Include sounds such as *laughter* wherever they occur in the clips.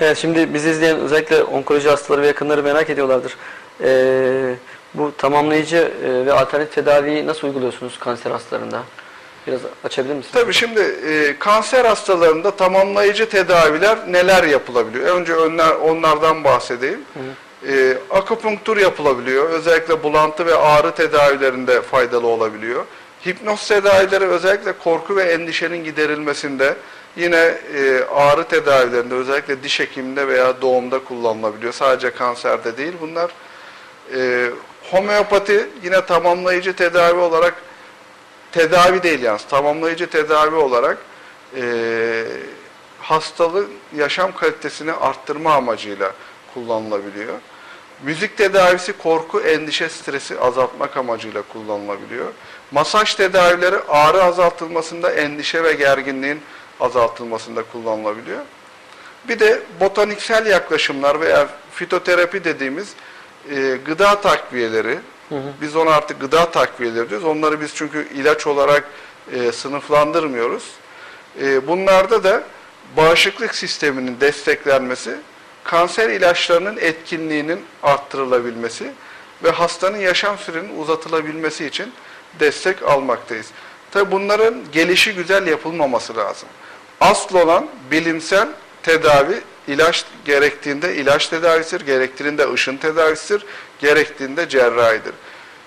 Evet şimdi bizi izleyen özellikle onkoloji hastaları ve yakınları merak ediyorlardır. Ee, bu tamamlayıcı e, ve alternatif tedaviyi nasıl uyguluyorsunuz kanser hastalarında? Biraz açabilir misiniz? Tabii şimdi e, kanser hastalarında tamamlayıcı tedaviler neler yapılabiliyor? Önce onlar, onlardan bahsedeyim. E, akupunktur yapılabiliyor. Özellikle bulantı ve ağrı tedavilerinde faydalı olabiliyor. Hipnoz tedavileri özellikle korku ve endişenin giderilmesinde yine e, ağrı tedavilerinde özellikle diş hekiminde veya doğumda kullanılabiliyor. Sadece kanserde değil bunlar. E, homeopati yine tamamlayıcı tedavi olarak tedavi değil yalnız tamamlayıcı tedavi olarak e, hastalığın yaşam kalitesini arttırma amacıyla kullanılabiliyor. Müzik tedavisi korku, endişe, stresi azaltmak amacıyla kullanılabiliyor. Masaj tedavileri ağrı azaltılmasında, endişe ve gerginliğin azaltılmasında kullanılabiliyor. Bir de botaniksel yaklaşımlar veya fitoterapi dediğimiz e, gıda takviyeleri, biz ona artık gıda takviyeleri diyoruz. Onları biz çünkü ilaç olarak e, sınıflandırmıyoruz. E, bunlarda da bağışıklık sisteminin desteklenmesi, kanser ilaçlarının etkinliğinin arttırılabilmesi ve hastanın yaşam sürenin uzatılabilmesi için destek almaktayız. Tabi bunların gelişi güzel yapılmaması lazım. Asıl olan bilimsel tedavi, ilaç gerektiğinde ilaç tedavisidir, gerektiğinde ışın tedavisidir, gerektiğinde cerrahidir.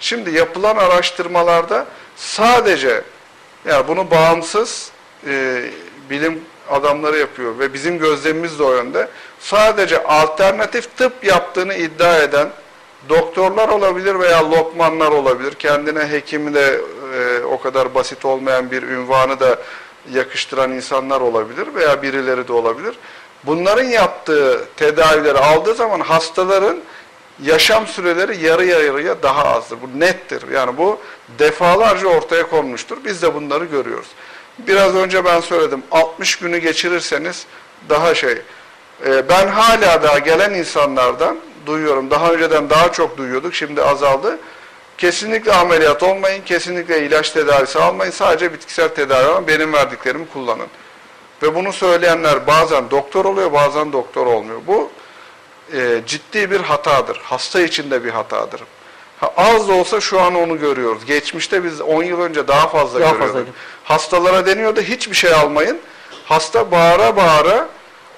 Şimdi yapılan araştırmalarda sadece yani bunu bağımsız e, bilim adamları yapıyor ve bizim gözlemimiz de o yönde. Sadece alternatif tıp yaptığını iddia eden doktorlar olabilir veya lokmanlar olabilir. Kendine hekimi de e, o kadar basit olmayan bir ünvanı da yakıştıran insanlar olabilir veya birileri de olabilir. Bunların yaptığı tedavileri aldığı zaman hastaların yaşam süreleri yarı yarıya daha azdır. Bu nettir. Yani bu defalarca ortaya konmuştur. Biz de bunları görüyoruz. Biraz önce ben söyledim. 60 günü geçirirseniz daha şey. Ee, ben hala daha gelen insanlardan duyuyorum. Daha önceden daha çok duyuyorduk. Şimdi azaldı. Kesinlikle ameliyat olmayın. Kesinlikle ilaç tedavisi almayın. Sadece bitkisel tedavi alın. Benim verdiklerimi kullanın. Ve bunu söyleyenler bazen doktor oluyor, bazen doktor olmuyor. Bu e, ciddi bir hatadır. Hasta için de bir hatadır. Ha, az da olsa şu an onu görüyoruz. Geçmişte biz 10 yıl önce daha fazla Daha görüyorduk. fazlaydı. Hastalara deniyordu hiçbir şey almayın. Hasta bağıra bağıra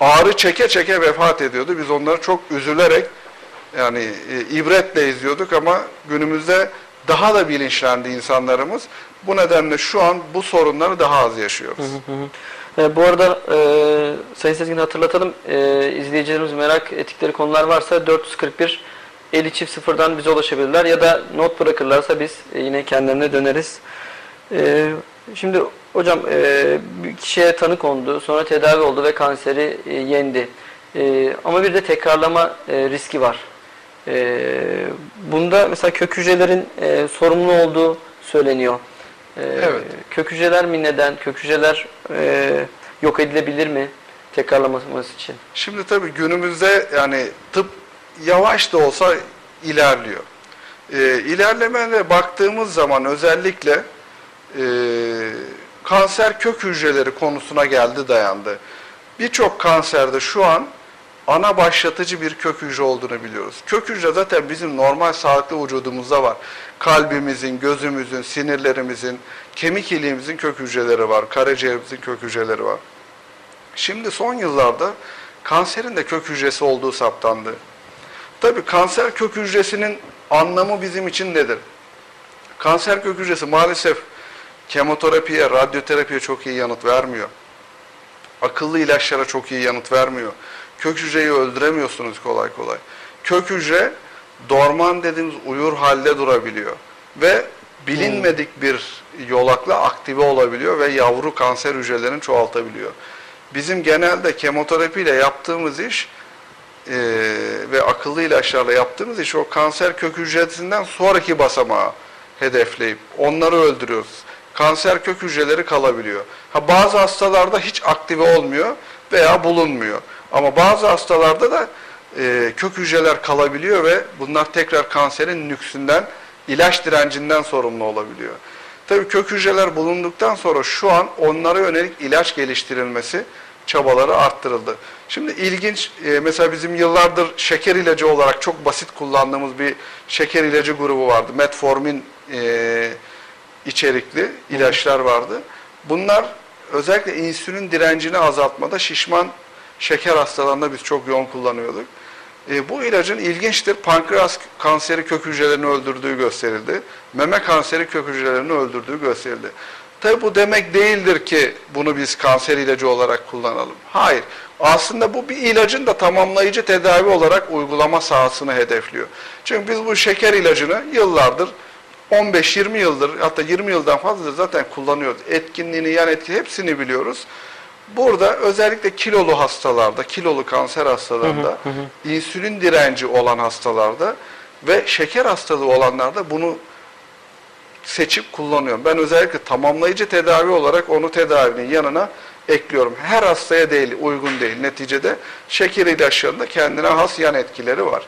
ağrı çeke çeke vefat ediyordu. Biz onları çok üzülerek yani e, ibretle izliyorduk ama günümüzde daha da bilinçlendi insanlarımız. Bu nedenle şu an bu sorunları daha az yaşıyoruz. E, bu arada e, Sayın Sezgin hatırlatalım. E, izleyicilerimiz merak ettikleri konular varsa 441 50 çift sıfırdan bize ulaşabilirler ya da not bırakırlarsa biz e, yine kendilerine döneriz. E, şimdi hocam e, bir kişiye tanı kondu, sonra tedavi oldu ve kanseri e, yendi. E, ama bir de tekrarlama e, riski var. E, bunda mesela kök hücrelerin e, sorumlu olduğu söyleniyor. E, Evet. Kök hücreler mi neden? Kök hücreler e, yok edilebilir mi tekrarlaması için? Şimdi tabii günümüzde yani tıp yavaş da olsa ilerliyor. Ee, ilerlemeye baktığımız zaman özellikle e, kanser kök hücreleri konusuna geldi dayandı. Birçok kanserde şu an ana başlatıcı bir kök hücre olduğunu biliyoruz. Kök hücre zaten bizim normal sağlıklı vücudumuzda var. Kalbimizin, gözümüzün, sinirlerimizin, kemik iliğimizin kök hücreleri var. Karaciğerimizin kök hücreleri var. Şimdi son yıllarda kanserin de kök hücresi olduğu saptandı. Tabii kanser kök hücresinin anlamı bizim için nedir? Kanser kök hücresi maalesef kemoterapiye, radyoterapiye çok iyi yanıt vermiyor. Akıllı ilaçlara çok iyi yanıt vermiyor. Kök hücreyi öldüremiyorsunuz kolay kolay. Kök hücre dorman dediğimiz uyur halde durabiliyor. Ve bilinmedik bir yolakla aktive olabiliyor ve yavru kanser hücrelerini çoğaltabiliyor. Bizim genelde kemoterapiyle yaptığımız iş e, ve akıllı ilaçlarla yaptığımız iş o kanser kök hücresinden sonraki basamağı hedefleyip onları öldürüyoruz. Kanser kök hücreleri kalabiliyor. Ha bazı hastalarda hiç aktive olmuyor veya bulunmuyor. Ama bazı hastalarda da e, kök hücreler kalabiliyor ve bunlar tekrar kanserin nüksünden, ilaç direncinden sorumlu olabiliyor. Tabii kök hücreler bulunduktan sonra şu an onlara yönelik ilaç geliştirilmesi çabaları arttırıldı. Şimdi ilginç e, mesela bizim yıllardır şeker ilacı olarak çok basit kullandığımız bir şeker ilacı grubu vardı. Metformin e, içerikli ilaçlar vardı. Bunlar özellikle insülin direncini azaltmada şişman şeker hastalarında biz çok yoğun kullanıyorduk. E, bu ilacın ilginçtir pankreas kanseri kök hücrelerini öldürdüğü gösterildi. Meme kanseri kök hücrelerini öldürdüğü gösterildi. Tabi bu demek değildir ki bunu biz kanser ilacı olarak kullanalım. Hayır. Aslında bu bir ilacın da tamamlayıcı tedavi olarak uygulama sahasını hedefliyor. Çünkü biz bu şeker ilacını yıllardır 15-20 yıldır hatta 20 yıldan fazladır zaten kullanıyoruz. Etkinliğini, yan etki hepsini biliyoruz. Burada özellikle kilolu hastalarda, kilolu kanser hastalarında, insülin direnci olan hastalarda ve şeker hastalığı olanlarda bunu seçip kullanıyorum. Ben özellikle tamamlayıcı tedavi olarak onu tedavinin yanına ekliyorum. Her hastaya değil, uygun değil. Neticede şeker ilaçlarında kendine has yan etkileri var.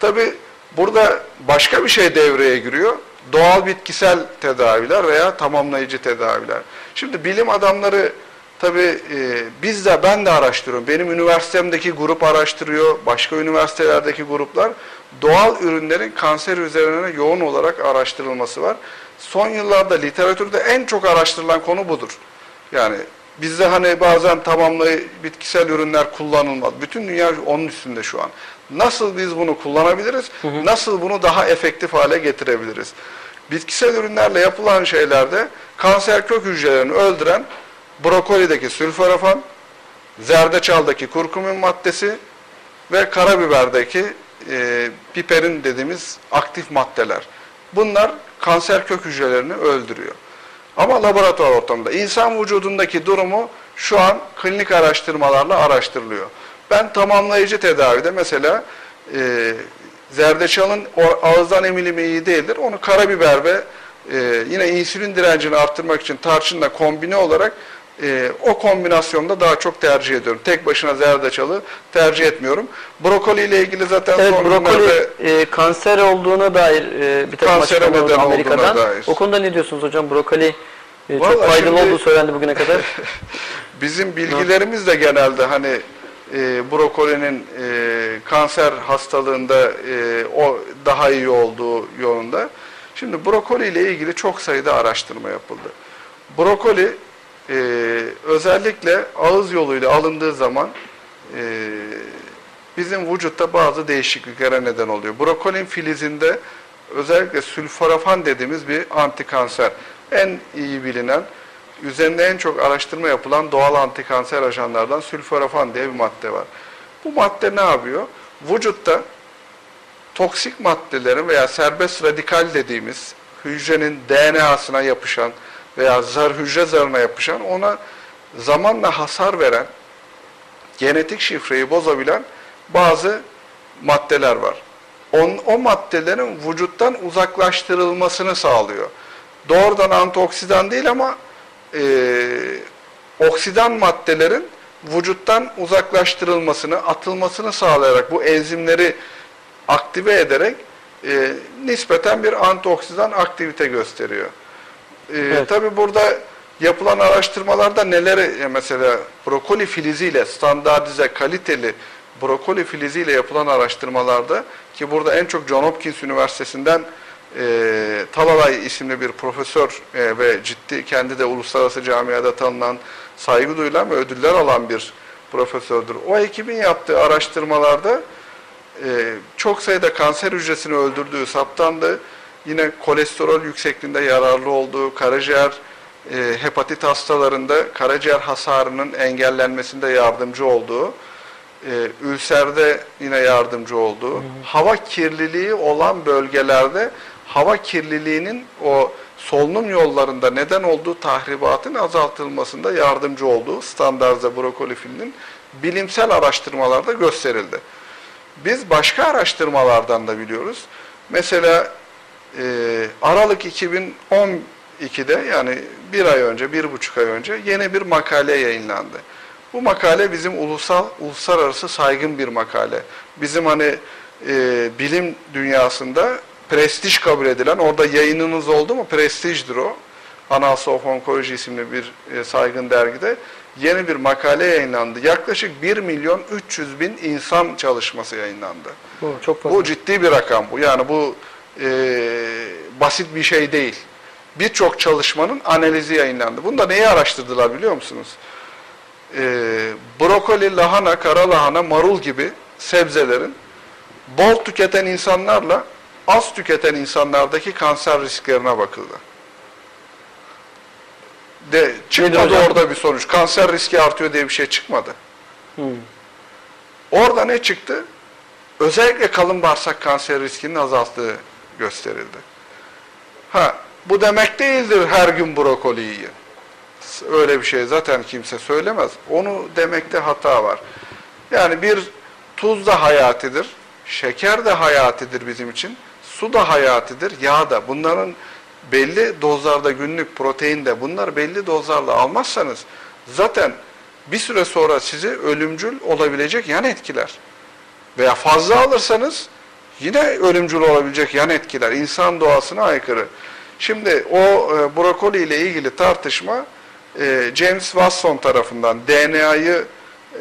Tabi burada başka bir şey devreye giriyor. Doğal bitkisel tedaviler veya tamamlayıcı tedaviler. Şimdi bilim adamları tabi e, biz de ben de araştırıyorum. Benim üniversitemdeki grup araştırıyor. Başka üniversitelerdeki gruplar doğal ürünlerin kanser üzerine yoğun olarak araştırılması var. Son yıllarda literatürde en çok araştırılan konu budur. Yani bizde hani bazen tamamlayıcı bitkisel ürünler kullanılmaz. Bütün dünya onun üstünde şu an. Nasıl biz bunu kullanabiliriz? Hı hı. Nasıl bunu daha efektif hale getirebiliriz? Bitkisel ürünlerle yapılan şeylerde kanser kök hücrelerini öldüren brokolideki sülforafan, zerdeçaldaki kurkumin maddesi ve karabiberdeki e, piperin dediğimiz aktif maddeler. Bunlar kanser kök hücrelerini öldürüyor. Ama laboratuvar ortamında insan vücudundaki durumu şu an klinik araştırmalarla araştırılıyor. Ben tamamlayıcı tedavide mesela e, zerdeçalın ağızdan emilimi iyi değildir. Onu karabiber ve e, yine insülin direncini arttırmak için tarçınla kombine olarak e, o kombinasyonda daha çok tercih ediyorum. Tek başına zerdeçalı tercih etmiyorum. Brokoli ile ilgili zaten evet, son brokoli günlerde e, kanser olduğuna dair e, bir takım açıklamalar Amerika'dan. dair. O konuda ne diyorsunuz hocam? Brokoli e, çok Vallahi faydalı şimdi- olduğu söylendi bugüne kadar. *laughs* Bizim bilgilerimiz de genelde hani e, brokolinin e, kanser hastalığında e, o daha iyi olduğu yolunda. Şimdi brokoli ile ilgili çok sayıda araştırma yapıldı. Brokoli e, özellikle ağız yoluyla alındığı zaman e, bizim vücutta bazı değişikliklere neden oluyor. Brokolin filizinde özellikle sülforafan dediğimiz bir antikanser. En iyi bilinen üzerinde en çok araştırma yapılan doğal antikanser ajanlardan sülforafan diye bir madde var. Bu madde ne yapıyor? Vücutta toksik maddelerin veya serbest radikal dediğimiz hücrenin DNA'sına yapışan veya zar hücre zarına yapışan ona zamanla hasar veren genetik şifreyi bozabilen bazı maddeler var. On, o maddelerin vücuttan uzaklaştırılmasını sağlıyor. Doğrudan antioksidan değil ama e, oksidan maddelerin vücuttan uzaklaştırılmasını, atılmasını sağlayarak bu enzimleri aktive ederek e, nispeten bir antioksidan aktivite gösteriyor. E, Evet. Tabi burada yapılan araştırmalarda neleri e, mesela brokoli filiziyle standartize kaliteli brokoli filiziyle yapılan araştırmalarda ki burada en çok John Hopkins Üniversitesi'nden e, Talalay isimli bir profesör e, ve ciddi kendi de uluslararası camiada tanınan, saygı duyulan ve ödüller alan bir profesördür. O ekibin yaptığı araştırmalarda e, çok sayıda kanser hücresini öldürdüğü saptandı. Yine kolesterol yüksekliğinde yararlı olduğu, karaciğer e, hepatit hastalarında karaciğer hasarının engellenmesinde yardımcı olduğu, e, ülserde yine yardımcı olduğu, hava kirliliği olan bölgelerde hava kirliliğinin o solunum yollarında neden olduğu tahribatın azaltılmasında yardımcı olduğu standartize brokoli filinin bilimsel araştırmalarda gösterildi. Biz başka araştırmalardan da biliyoruz. Mesela e, Aralık 2012'de yani bir ay önce, bir buçuk ay önce yeni bir makale yayınlandı. Bu makale bizim ulusal, uluslararası saygın bir makale. Bizim hani e, bilim dünyasında prestij kabul edilen, orada yayınınız oldu mu prestijdir o. Annals of Oncology isimli bir e, saygın dergide yeni bir makale yayınlandı. Yaklaşık 1 milyon 300 bin insan çalışması yayınlandı. Bu çok fazla. Bu ciddi bir rakam bu. Yani bu e, basit bir şey değil. Birçok çalışmanın analizi yayınlandı. Bunda neyi araştırdılar biliyor musunuz? E, brokoli, lahana, kara lahana, marul gibi sebzelerin bol tüketen insanlarla az tüketen insanlardaki kanser risklerine bakıldı. De, çıkmadı orada bir sonuç. Kanser riski artıyor diye bir şey çıkmadı. Hmm. Orada ne çıktı? Özellikle kalın bağırsak kanseri riskinin azalttığı gösterildi. Ha, bu demek değildir her gün brokoli yiyin. Öyle bir şey zaten kimse söylemez. Onu demekte hata var. Yani bir tuz da hayatidir, şeker de hayatidir bizim için, su da hayatidir, yağ da. Bunların belli dozlarda günlük protein de bunlar belli dozlarla almazsanız zaten bir süre sonra sizi ölümcül olabilecek yan etkiler. Veya fazla alırsanız yine ölümcül olabilecek yan etkiler. İnsan doğasına aykırı. Şimdi o e, brokoli ile ilgili tartışma e, James Watson tarafından DNA'yı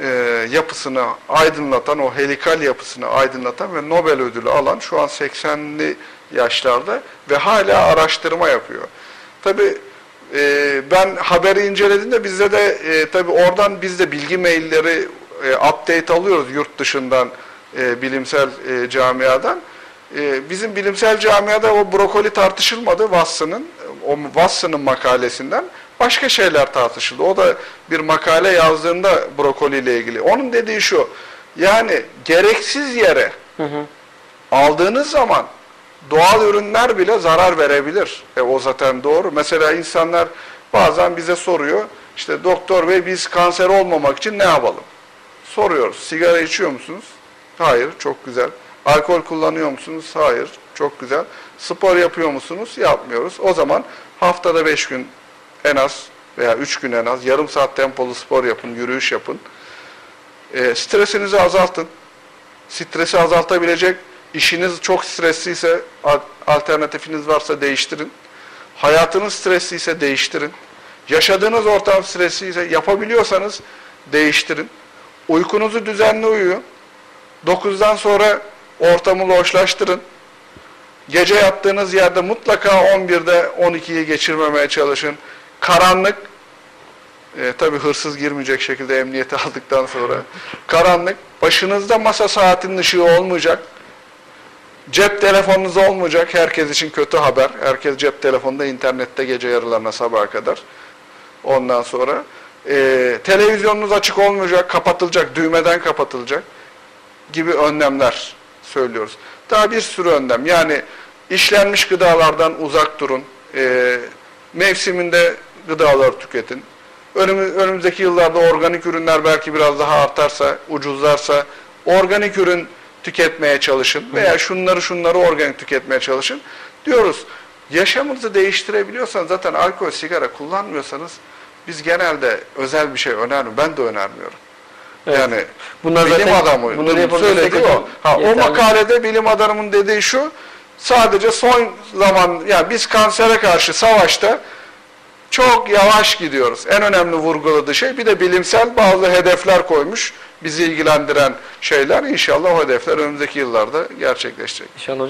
e, yapısını aydınlatan, o helikal yapısını aydınlatan ve Nobel ödülü alan şu an 80'li yaşlarda ve hala araştırma yapıyor. Tabi e, ben haberi incelediğimde bizde de e, tabi oradan biz de bilgi mailleri e, update alıyoruz yurt dışından e, bilimsel e, camiadan. E, bizim bilimsel camiada o brokoli tartışılmadı Watson'ın o Watson'ın makalesinden başka şeyler tartışıldı. O da bir makale yazdığında brokoli ile ilgili. Onun dediği şu. Yani gereksiz yere Hı hı. aldığınız zaman doğal ürünler bile zarar verebilir. E o zaten doğru. Mesela insanlar bazen bize soruyor. İşte doktor bey biz kanser olmamak için ne yapalım? Soruyoruz. Sigara içiyor musunuz? Hayır. Çok güzel. Alkol kullanıyor musunuz? Hayır. Çok güzel. Spor yapıyor musunuz? Yapmıyoruz. O zaman haftada 5 gün en az veya 3 gün en az yarım saat tempolu spor yapın, yürüyüş yapın. E, stresinizi azaltın. Stresi azaltabilecek işiniz çok stresliyse al- alternatifiniz varsa değiştirin. Hayatınız stresliyse değiştirin. Yaşadığınız ortam stresliyse yapabiliyorsanız değiştirin. Uykunuzu düzenli uyuyun. 9'dan sonra ortamı loşlaştırın. Gece yattığınız yerde mutlaka 11'de 12'yi geçirmemeye çalışın. Karanlık, e, tabi hırsız girmeyecek şekilde emniyete *laughs* aldıktan sonra. Karanlık, başınızda masa saatinin ışığı olmayacak. Cep telefonunuz olmayacak. Herkes için kötü haber. Herkes cep telefonunda, internette gece yarılarına sabaha kadar. Ondan sonra e, televizyonunuz açık olmayacak, kapatılacak, düğmeden kapatılacak gibi önlemler söylüyoruz. Daha bir sürü önlem. Yani işlenmiş gıdalardan uzak durun. E, mevsiminde gıdalar tüketin. Önümü- önümüzdeki yıllarda organik ürünler belki biraz daha artarsa, ucuzlarsa organik ürün tüketmeye çalışın veya şunları şunları organik tüketmeye çalışın diyoruz. Yaşamınızı değiştirebiliyorsanız zaten alkol, sigara kullanmıyorsanız biz genelde özel bir şey önermiyoruz. Ben de önermiyorum. Evet. Yani Bunlar bilim zaten- adamı bunları hocam o. Ha, o makalede bilim adamının dediği şu sadece son zaman yani biz kansere karşı savaşta çok yavaş gidiyoruz. En önemli vurguladığı şey bir de bilimsel bazı hedefler koymuş. Bizi ilgilendiren şeyler inşallah o hedefler önümüzdeki yıllarda gerçekleşecek. İnşallah